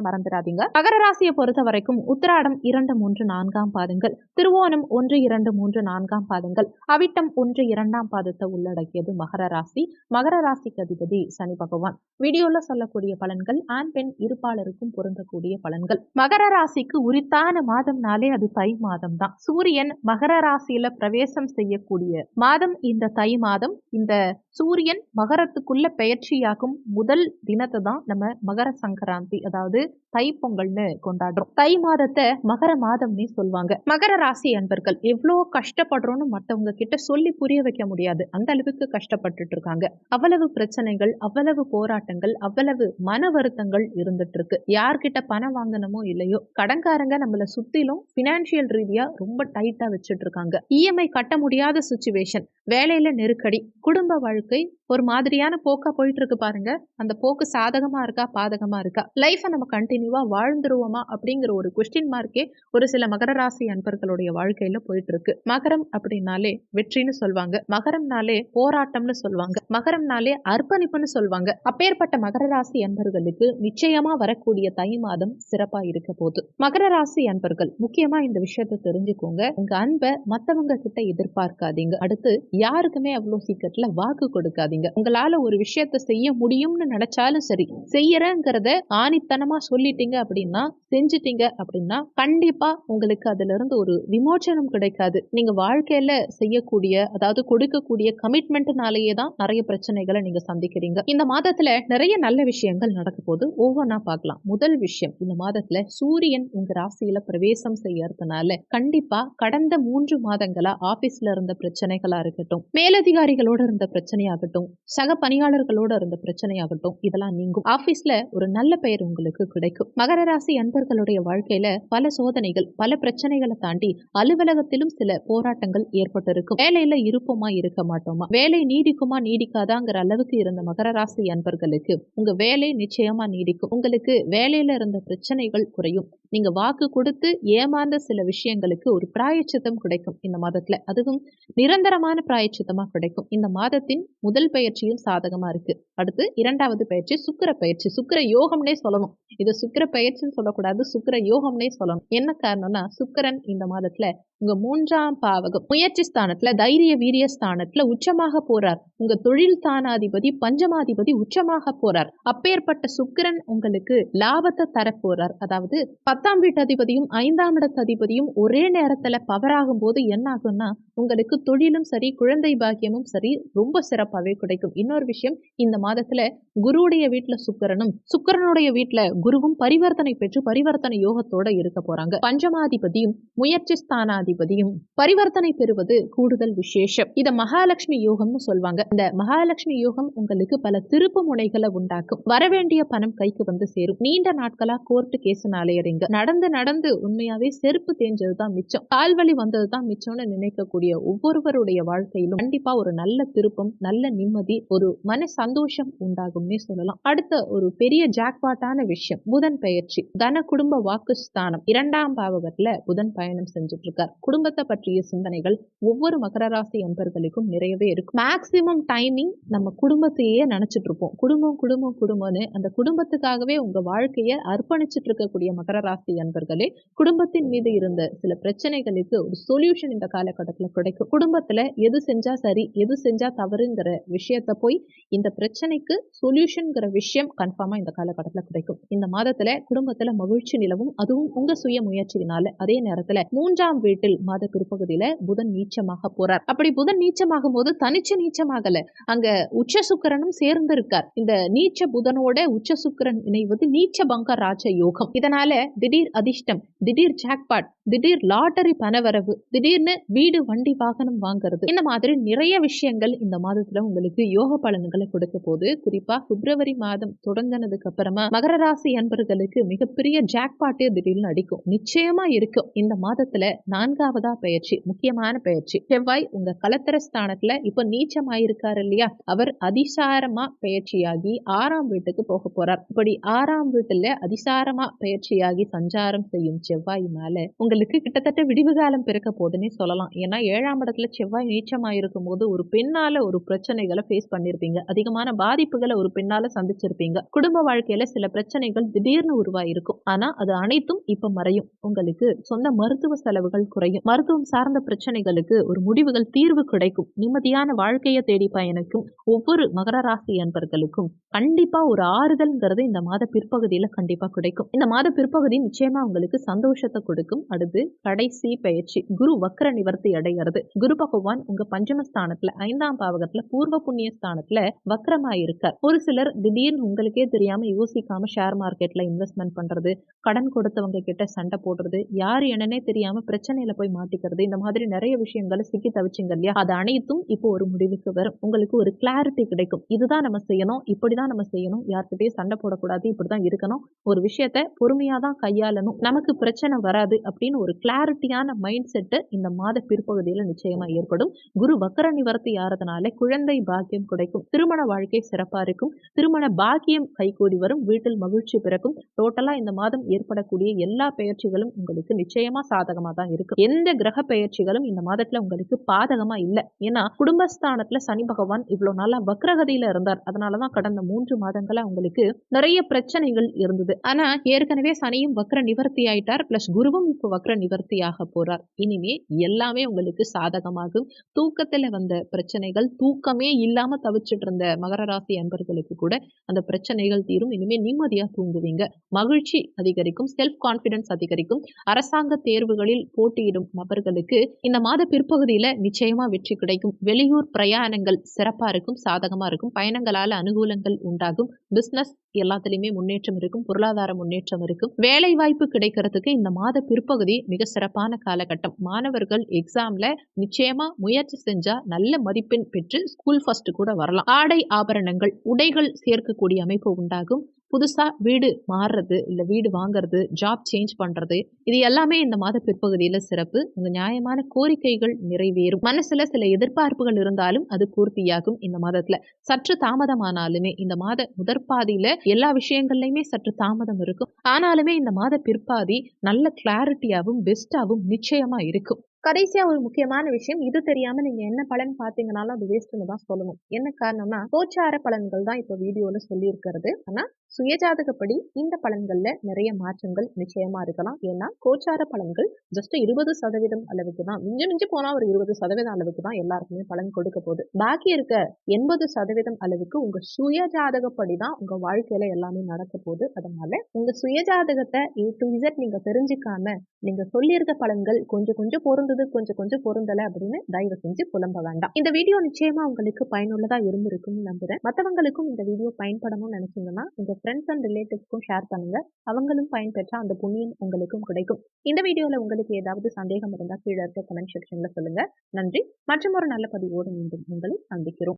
மறந்துடாதீங்க. மகர ராசியை பொறுத்த வரைக்கும் உத்திராடம் இரண்டு மூன்று நான்காம் பாதங்கள். திருவோணம் ஒன்று இரண்டு மூன்று நான்காம் பாதங்கள். அவிட்டம் ஒன்று இரண்டாம் பாதத்தை உள்ளடக்கியது மகர ராசி. மகர ராசிக்கு அதிபதி சனி பகவான். வீடியோல சொல்லக்கூடிய பலன்கள் ஆண் பெண் இருப்பாளருக்கும் பொருந்தக்கூடிய பலன்கள். மகர ராசிக்கு உரித்தான மாதம்னாலே அது தை மாதம் தான் சூரியன் மகர ராசியில பிரவேசம் செய்யக்கூடிய மாதம். இந்த தை மாதம் இந்த சூரியன் மகரத்துக்குள்ள பெயர்ச்சியாகும் முதல் தினத்தை தான் நம்ம மகர சங்கராந்தி அதாவது தை பொங்கல்னு கொண்டாடுறோம். தை மாதத்தை மகர மாதம்னே சொல்லுவாங்க. மகர ராசி அன்பர்கள் எவ்வளோ கஷ்டப்படுறோம்னு மற்றவங்க கிட்ட சொல்லி புரிய வைக்க முடியாது. அந்த அளவுக்கு கஷ்டப்பட்டுட்டு இருக்காங்க. அவ்வளவு பிரச்சனைகள் அவ்வளவு போராட்டங்கள் அவ்வளவு மன வருத்தங்கள் இருந்துட்டு இருக்கு. யார்கிட்ட பணம் வாங்கணுமோ இல்லையோ கடன்காரங்க நம்மள சுத்திலும் பினான்சியல் ரீதியா ரொம்ப டைட்டா வச்சுட்டு இருக்காங்க. இஎம்ஐ கட்ட முடியாத சுச்சுவேஷன் வேலையில நெருக்கடி. குடும்ப வாழ்க்கை ஒரு மாதிரியான போக்கா போயிட்டு இருக்கு பாருங்க. அந்த போக்கு சாதகமா இருக்கா பாதகமா இருக்கா? லைஃபை நம்ம கண்டினியூவா வாழ்ந்துருவோமா அப்படிங்கிற ஒரு கொஸ்டின் மார்க்கே ஒரு சில மகர ராசி அன்பர்களுடைய வாழ்க்கையில போயிட்டு இருக்கு மகரம் அப்படின்னாலே வெற்றின்னு சொல்லுவாங்க மகரம்னாலே போராட்டம்னு சொல்லுவாங்க மகரம்னாலே அர்ப்பணிப்புன்னு சொல்லுவாங்க அப்பேற்பட்ட மகர ராசி அன்பர்களுக்கு நிச்சயமா வரக்கூடிய தை மாதம் சிறப்பா இருக்க போகுது. மகர ராசி அன்பர்கள் முக்கியமா இந்த விஷயத்தை தெரிஞ்சுக்கோங்க. உங்க அன்பை மத்தவங்க கிட்ட எதிர்பார்க்காதீங்க. அடுத்து யாருக்குமே அவ்வளோ சீக்கிரத்தில் வாக்கு கொடுக்காதீங்க. உங்களால் ஒரு விஷயத்த செய்ய முடியும்னு நினைச்சாலும் சரி செய்யறேங்கிறத ஆணித்தனமாக சொல்லிட்டீங்க அப்படின்னா செஞ்சிட்டீங்க அப்படின்னா கண்டிப்பாக உங்களுக்கு அதிலிருந்து ஒரு விமோச்சனம் கிடைக்காது. நீங்கள் வாழ்க்கையில் செய்யக்கூடிய அதாவது கொடுக்கக்கூடிய கமிட்மெண்ட்னாலேயே தான் நிறைய பிரச்சனைகளை நீங்கள் சந்திக்கிறீங்க. இந்த மாதத்தில் நிறைய நல்ல விஷயங்கள் நடக்க போது ஒவ்வொன்றா பார்க்கலாம். முதல் விஷயம் இந்த மாதத்தில் சூரியன் உங்கள் ராசியில் பிரவேசம் செய்யறதுனால கண்டிப்பாக கடந்த மூன்று மாதங்களாக ஆஃபீஸில் இருந்த பிரச்சனைகளாக இருக்கு இருக்கட்டும் மேலதிகாரிகளோட இருந்த பிரச்சனையாகட்டும் சக பணியாளர்களோட இருந்த பிரச்சனையாகட்டும் இதெல்லாம் நீங்கும். ஆபீஸ்ல ஒரு நல்ல பெயர் உங்களுக்கு கிடைக்கும். மகர ராசி அன்பர்களுடைய வாழ்க்கையில பல சோதனைகள் பல பிரச்சனைகளை தாண்டி அலுவலகத்திலும் சில போராட்டங்கள் ஏற்பட்டிருக்கும். வேலையில இருப்போமா இருக்க மாட்டோமா? வேலை நீடிக்குமா நீடிக்காதாங்கிற அளவுக்கு இருந்த மகர ராசி அன்பர்களுக்கு உங்க வேலை நிச்சயமா நீடிக்கும். உங்களுக்கு வேலையில இருந்த பிரச்சனைகள் குறையும். நீங்க வாக்கு கொடுத்து ஏமாந்த சில விஷயங்களுக்கு ஒரு பிராயச்சித்தம் கிடைக்கும் இந்த மாதத்துல. அதுவும் நிரந்தரமான பிராயச்சித்தமா கிடைக்கும். இந்த மாதத்தின் முதல் பயிற்சியும் சாதகமா இருக்கு. அடுத்து இரண்டாவது பயிற்சி சுக்கிர பயிற்சி. சுக்கிர யோகம்னே சொல்லணும். இது சுக்கிர பயிற்சின்னு சொல்லக்கூடாது சுக்கிர யோகம்னே சொல்லணும். என்ன காரணம்னா சுக்கிரன் இந்த மாதத்துல உங்க மூன்றாம் பாவகம் முயற்சி ஸ்தானத்துல தைரிய வீரிய ஸ்தானத்துல உச்சமாக போறார். உங்க தொழில் ஸ்தானாதிபதி பஞ்சமாதிபதி உச்சமாக போறார். அப்பேற்பட்ட சுக்கிரன் உங்களுக்கு லாபத்தை தரப்போறார். அதாவது பத்தாம் வீட்டு அதிபதியும் ஐந்தாம் இடத்து அதிபதியும் ஒரே நேரத்துல பவர் ஆகும் போது என்ன ஆகும்னா உங்களுக்கு தொழிலும் சரி குழந்தை பாக்கியமும் சரி ரொம்ப சிறப்பாகவே கிடைக்கும். இன்னொரு விஷயம் இந்த மாதத்துல குருவுடைய வீட்டுல சுக்கிரனும் சுக்கிரனுடைய வீட்டுல குருவும் பரிவர்த்தனை பெற்று பரிவர்த்தனை யோகத்தோட இருக்க போறாங்க. பஞ்சமாதிபதியும் முயற்சி அதிபதியும் பரிவர்த்தனை பெறுவது கூடுதல் விசேஷம். இத மகாலட்சுமி யோகம்னு சொல்லுவாங்க இந்த மகாலட்சுமி யோகம் உங்களுக்கு பல திருப்பு முனைகளை உண்டாக்கும். வரவேண்டிய பணம் கைக்கு வந்து சேரும். நீண்ட நாட்களா கோர்ட்டு கேஸ் அலையறீங்க. நடந்து நடந்து உண்மையாவே செருப்பு தேஞ்சதுதான் மிச்சம். கால்வழி வந்ததுதான் மிச்சம்னு நினைக்கக்கூடிய ஒவ்வொருவருடைய வாழ்க்கையிலும் கண்டிப்பா ஒரு நல்ல திருப்பம் நல்ல நிம்மதி ஒரு மன சந்தோஷம் உண்டாகும்னே சொல்லலாம். அடுத்த ஒரு பெரிய ஜாக்பாட்டான விஷயம். புதன் பெயர்ச்சி. தன குடும்ப வாக்கு ஸ்தானம் இரண்டாம் பாவகத்துல புதன் பயணம் செஞ்சுட்டு இருக்கார் குடும்பத்தை பற்றிய சிந்தனைகள் ஒவ்வொரு மகர ராசி அன்பர்களுக்கும் நிறையவே இருக்கும். மேக்சிமம் டைமிங் நம்ம குடும்பத்தையே நினைச்சிட்டு இருப்போம். குடும்பம் குடும்பம் குடும்பம்னு அந்த குடும்பத்துக்காகவே உங்க வாழ்க்கையை அர்ப்பணிச்சிட்டு இருக்கக்கூடிய மகர ராசி அன்பர்களே குடும்பத்தின் மீது இருந்த சில பிரச்சனைகளுக்கு ஒரு சொல்யூஷன் இந்த காலகட்டத்தில் கிடைக்கும். குடும்பத்துல எது செஞ்சா சரி எது செஞ்சா தவறுங்கிற விஷயத்த போய் இந்த பிரச்சனைக்கு சொல்யூஷன்ங்கிற விஷயம் கன்ஃபார்மா இந்த காலகட்டத்தில் கிடைக்கும். இந்த மாதத்துல குடும்பத்துல மகிழ்ச்சி நிலவும். அதுவும் உங்க சுய முயற்சியினால அதே நேரத்துல மூன்றாம் வீட்டு வீட்டில் மாத பிற்பகுதியில புதன் நீச்சமாக போறார். அப்படி புதன் நீச்சமாகும் போது தனிச்சு நீச்சமாகல. அங்க உச்ச சுக்கரனும் சேர்ந்து இருக்கார் இந்த நீச்ச புதனோட உச்ச சுக்கரன் இணைவது நீச்ச பங்க ராஜ யோகம். இதனால திடீர் அதிர்ஷ்டம் திடீர் ஜாக்பாட் திடீர் லாட்டரி பணவரவு திடீர்னு வீடு வண்டி வாகனம் வாங்குறது. இந்த மாதிரி நிறைய விஷயங்கள் இந்த மாதத்துல உங்களுக்கு யோக பலன்களை கொடுக்க போது குறிப்பா பிப்ரவரி மாதம் தொடங்கினதுக்கு அப்புறமா மகர ராசி அன்பர்களுக்கு மிகப்பெரிய ஜாக்பாட்டே திடீர்னு அடிக்கும். நிச்சயமா இருக்கும். இந்த மாதத்துல நான்காவதா பயிற்சி முக்கியமான பயிற்சி. செவ்வாய் உங்க கலத்தர ஸ்தானத்துல இப்ப நீச்சமாயிருக்காரு இல்லையா அவர் அதிசாரமா பயிற்சியாகி ஆறாம் வீட்டுக்கு போக போறார். இப்படி ஆறாம் வீட்டுல அதிசாரமா பயிற்சியாகி சஞ்சாரம் செய்யும் செவ்வாயினால உங்களுக்கு கிட்டத்தட்ட விடிவு காலம் பிறக்க போதுன்னே சொல்லலாம். ஏன்னா ஏழாம் இடத்துல செவ்வாய் நீச்சமாயிருக்கும் போது ஒரு பெண்ணால ஒரு பிரச்சனைகளை ஃபேஸ் பண்ணிருப்பீங்க. அதிகமான பாதிப்புகளை ஒரு பெண்ணால சந்திச்சிருப்பீங்க. குடும்ப வாழ்க்கையில சில பிரச்சனைகள் திடீர்னு உருவாயிருக்கும். ஆனா அது அனைத்தும் இப்ப மறையும். உங்களுக்கு சொந்த மருத்துவ செலவுகள் குறை குறையும். மருத்துவம் சார்ந்த பிரச்சனைகளுக்கு ஒரு முடிவுகள் தீர்வு கிடைக்கும். நிம்மதியான வாழ்க்கையை தேடி பயணிக்கும் ஒவ்வொரு மகர ராசி அன்பர்களுக்கும். கண்டிப்பாக ஒரு ஆறுதல்ங்கிறது இந்த மாத பிற்பகுதியில் கண்டிப்பாக கிடைக்கும். இந்த மாத பிற்பகுதி நிச்சயமாக உங்களுக்கு சந்தோஷத்தை கொடுக்கும். அடுத்து கடைசி பயிற்சி குரு வக்கர நிவர்த்தி அடைகிறது குரு பகவான் உங்க பஞ்சமஸ்தானத்துல ஐந்தாம் பாவகத்துல பூர்வ புண்ணிய ஸ்தானத்துல வக்கரமாய் இருக்கார் ஒரு சிலர் திடீர்னு உங்களுக்கே தெரியாம யோசிக்காம ஷேர் மார்க்கெட்ல இன்வெஸ்ட்மெண்ட் பண்றது கடன் கொடுத்தவங்க கிட்ட சண்டை போடுறது யார் என்னன்னே தெரியாம பிரச்சனையில போய் மாட்டிக்கிறது இந்த மாதிரி நிறைய விஷயங்களை சிக்கி தவிச்சிங்க இல்லையா? அது அனைத்தும் இப்போ ஒரு முடிவுக்கு வரும். உங்களுக்கு ஒரு கிளாரிட்டி கிடைக்கும். இதுதான் நம்ம செய்யணும். இப்படிதான் தான் நம்ம செய்யணும். யார்கிட்டயும் சண்டை போடக்கூடாது. இப்படிதான் இருக்கணும். ஒரு விஷயத்த பொறுமையா தான் கையாளணும். நமக்கு பிரச்சனை வராது அப்படின்னு ஒரு கிளாரிட்டியான மைண்ட் செட்டு இந்த மாத பிற்பகுதியில நிச்சயமா ஏற்படும். குரு வக்கர நிவர்த்தி ஆறதுனால குழந்தை பாக்கியம் கிடைக்கும். திருமண வாழ்க்கை சிறப்பா இருக்கும். திருமண பாக்கியம் கைகூடி வரும். வீட்டில் மகிழ்ச்சி பிறக்கும். டோட்டலா இந்த மாதம் ஏற்படக்கூடிய எல்லா பெயர்ச்சிகளும் உங்களுக்கு நிச்சயமா சாதகமா தான் இருக்கும். எந்த கிரக பெயர்ச்சிகளும் இந்த மாதத்துல உங்களுக்கு பாதகமா இல்லை. ஏன்னா குடும்பஸ்தானத்துல சனி பகவான் இவ்வளவு நாளா வக்ரகதியில இருந்தார். அதனாலதான் கடந்த மூன்று மாதங்களா அவங்களுக்கு நிறைய பிரச்சனைகள் இருந்தது. ஆனா ஏற்கனவே சனியும் வக்ர நிவர்த்தி ஆயிட்டார். பிளஸ் குருவும் இப்போ வக்ர நிவர்த்தியாக போறார். இனிமே எல்லாமே உங்களுக்கு சாதகமாகும். தூக்கத்துல வந்த பிரச்சனைகள் தூக்கமே இல்லாம தவிச்சிட்டு இருந்த மகர ராசி அன்பர்களுக்கு கூட அந்த பிரச்சனைகள் தீரும். இனிமே நிம்மதியா தூங்குவீங்க. மகிழ்ச்சி அதிகரிக்கும். செல்ஃப் கான்பிடன்ஸ் அதிகரிக்கும். அரசாங்க தேர்வுகளில் போட்டியிடும் நபர்களுக்கு இந்த மாத பிற்பகுதியில நிச்சயமா வெற்றி கிடைக்கும். வெளியூர் பிரயாணங்கள் சிறப்பா இருக்கும் சாதகமா இருக்கும். பயணங்களால அனுகூலங்கள் உண்டாகும். பிசினஸ் எல்லாத்துலேயுமே முன்னேற்றம் இருக்கும். பொருளாதார முன்னேற்றம் இருக்கும். வேலை வாய்ப்பு கிடைக்கிறதுக்கு இந்த மாத பிற்பகுதி மிக சிறப்பான காலகட்டம். மாணவர்கள் எக்ஸாம்ல நிச்சயமா முயற்சி செஞ்சா நல்ல மதிப்பெண் பெற்று ஸ்கூல் ஃபர்ஸ்ட் கூட வரலாம். ஆடை ஆபரணங்கள் உடைகள் சேர்க்கக்கூடிய அமைப்பு உண்டாகும். புதுசாக வீடு மாறுறது இல்லை வீடு வாங்குறது ஜாப் சேஞ்ச் பண்ணுறது இது எல்லாமே இந்த மாத பிற்பகுதியில் சிறப்பு. உங்கள் நியாயமான கோரிக்கைகள் நிறைவேறும். மனசில் சில எதிர்பார்ப்புகள் இருந்தாலும் அது பூர்த்தியாகும் இந்த மாதத்தில். சற்று தாமதமானாலுமே இந்த மாத முதற்பாதியில் எல்லா விஷயங்கள்லையுமே சற்று தாமதம் இருக்கும். ஆனாலுமே இந்த மாத பிற்பாதி நல்ல கிளாரிட்டியாகவும் பெஸ்ட்டாகவும் நிச்சயமாக இருக்கும். கடைசியா ஒரு முக்கியமான விஷயம் இது தெரியாம நீங்க என்ன பலன் பாத்தீங்கன்னாலும் அது வேஸ்ட்னு தான் சொல்லணும். என்ன காரணம்னா கோச்சார பலன்கள் தான் இப்போ வீடியோல சொல்லியிருக்கிறது. ஆனால் ஆனா சுயஜாதகப்படி இந்த பலன்கள்ல நிறைய மாற்றங்கள் நிச்சயமா இருக்கலாம். ஏன்னா கோச்சார பலன்கள் ஜஸ்ட் இருபது சதவீதம் அளவுக்கு தான். மிஞ்சி மிஞ்சி போனா ஒரு இருபது சதவீதம் அளவுக்கு தான் எல்லாருக்குமே பலன் கொடுக்க போகுது. பாக்கி இருக்க எண்பது சதவீதம் அளவுக்கு உங்க சுயஜாதகப்படி தான் உங்க வாழ்க்கையில எல்லாமே நடக்க போகுது. அதனால உங்க சுயஜாதகத்தை ஏ டு இசட் நீங்க தெரிஞ்சுக்காம நீங்க சொல்லியிருக்க பலன்கள் கொஞ்சம் கொஞ்சம் பொருந்தது கொஞ்சம் கொஞ்சம் பொருந்தல அப்படின்னு தயவு செஞ்சு புலம்ப வேண்டாம். இந்த வீடியோ நிச்சயமா உங்களுக்கு பயனுள்ளதா இருந்திருக்கும்னு நம்புறேன். மற்றவங்களுக்கும் இந்த வீடியோ பயன்படணும்னு நினைச்சீங்கன்னா உங்க ஃப்ரெண்ட்ஸ் அண்ட் ரிலேட்டிவ்ஸ்க்கும் ஷேர் பண்ணுங்க. அவங்களும் பயன்பெற்றா அந்த புண்ணியம் உங்களுக்கும் கிடைக்கும். இந்த வீடியோவில் உங்களுக்கு ஏதாவது சந்தேகம் இருந்தால் கீழே இருக்க கமெண்ட் செக்ஷன்ல சொல்லுங்க. நன்றி. மற்றும் ஒரு நல்ல பதிவோடு மீண்டும் உங்களை சந்திக்கிறோம்.